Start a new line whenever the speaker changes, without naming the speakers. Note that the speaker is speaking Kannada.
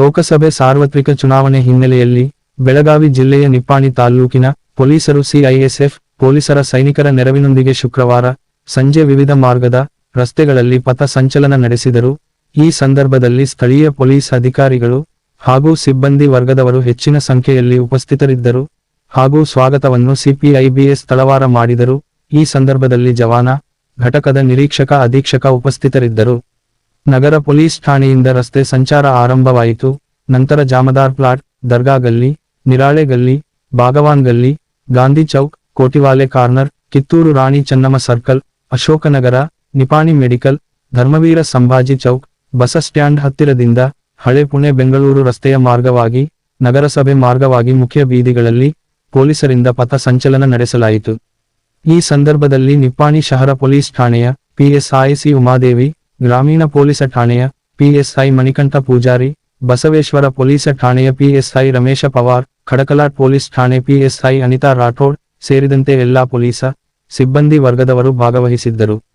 ಲೋಕಸಭೆ ಸಾರ್ವತ್ರಿಕ ಚುನಾವಣೆ ಹಿನ್ನೆಲೆಯಲ್ಲಿ ಬೆಳಗಾವಿ ಜಿಲ್ಲೆಯ ನಿಪ್ಪಾಣಿ ತಾಲ್ಲೂಕಿನ ಪೊಲೀಸರು ಸಿಐಎಸ್ಎಫ್, ಪೊಲೀಸರ ಸೈನಿಕರ ನೆರವಿನೊಂದಿಗೆ ಶುಕ್ರವಾರ ಸಂಜೆ ವಿವಿಧ ಮಾರ್ಗದ ರಸ್ತೆಗಳಲ್ಲಿ ಪಥ ಸಂಚಲನ ನಡೆಸಿದರು. ಈ ಸಂದರ್ಭದಲ್ಲಿ ಸ್ಥಳೀಯ ಪೊಲೀಸ್ ಅಧಿಕಾರಿಗಳು ಹಾಗೂ ಸಿಬ್ಬಂದಿ ವರ್ಗದವರು ಹೆಚ್ಚಿನ ಸಂಖ್ಯೆಯಲ್ಲಿ ಉಪಸ್ಥಿತರಿದ್ದರು ಹಾಗೂ ಸ್ವಾಗತವನ್ನು ಸಿಪಿಐಬಿಎಸ್ ತಳವಾರ ಮಾಡಿದರು. ಈ ಸಂದರ್ಭದಲ್ಲಿ ಜವಾನ ಘಟಕದ ನಿರೀಕ್ಷಕ, ಅಧೀಕ್ಷಕ ಉಪಸ್ಥಿತರಿದ್ದರು. ನಗರ ಪೊಲೀಸ್ ಠಾಣೆಯಿಂದ ರಸ್ತೆ ಸಂಚಾರ ಆರಂಭವಾಯಿತು. ನಂತರ ಜಾಮದಾರ್ ಪ್ಲಾಟ್, ದರ್ಗಾ ಗಲ್ಲಿ, ನಿರಾಳೆ ಗಲ್ಲಿ, ಭಾಗವಾನ್ ಗಲ್ಲಿ, Gandhi Chowk, Kotiwale corner, Kittur Rani Chennamma circle, Ashoknagar, Nipani medical, Dharmaveer Sambhaji Chowk, bus stand ಹತ್ತಿರದಿಂದ ಹಳೆ ಪುಣೆ ಬೆಂಗಳೂರು ರಸ್ತೆಯ ಮಾರ್ಗವಾಗಿ, ನಗರಸಭೆ ಮಾರ್ಗವಾಗಿ ಮುಖ್ಯ ಬೀದಿಗಳಲ್ಲಿ ಪೊಲೀಸರಿಂದ ಪಥ ಸಂಚಲನ ನಡೆಸಲಾಯಿತು. ಈ ಸಂದರ್ಭದಲ್ಲಿ ನಿಪ್ಪಾಣಿ ಶಹರ ಪೊಲೀಸ್ ಠಾಣೆಯ ಪಿಎಸ್ಐಸಿ ಉಮಾದೇವಿ ಗ್ರಾಮೀಣ ಪೊಲೀಸ ಠಾಣೆಯ ಪಿಎಸ್ಐ ಮಣಿಕಂಠ ಪೂಜಾರಿ, ಬಸವೇಶ್ವರ ಪೊಲೀಸ ಠಾಣೆಯ ಪಿಎಸ್ಐ ರಮೇಶ ಪವಾರ್, ಖಡಕಲಾಟ್ ಪೊಲೀಸ್ ಠಾಣೆ ಪಿಎಸ್ಐ ಅನಿತಾ ರಾಠೋಡ್ ಸೇರಿದಂತೆ ಎಲ್ಲಾ ಪೊಲೀಸ, ಸಿಬ್ಬಂದಿ ವರ್ಗದವರು ಭಾಗವಹಿಸಿದ್ದರು.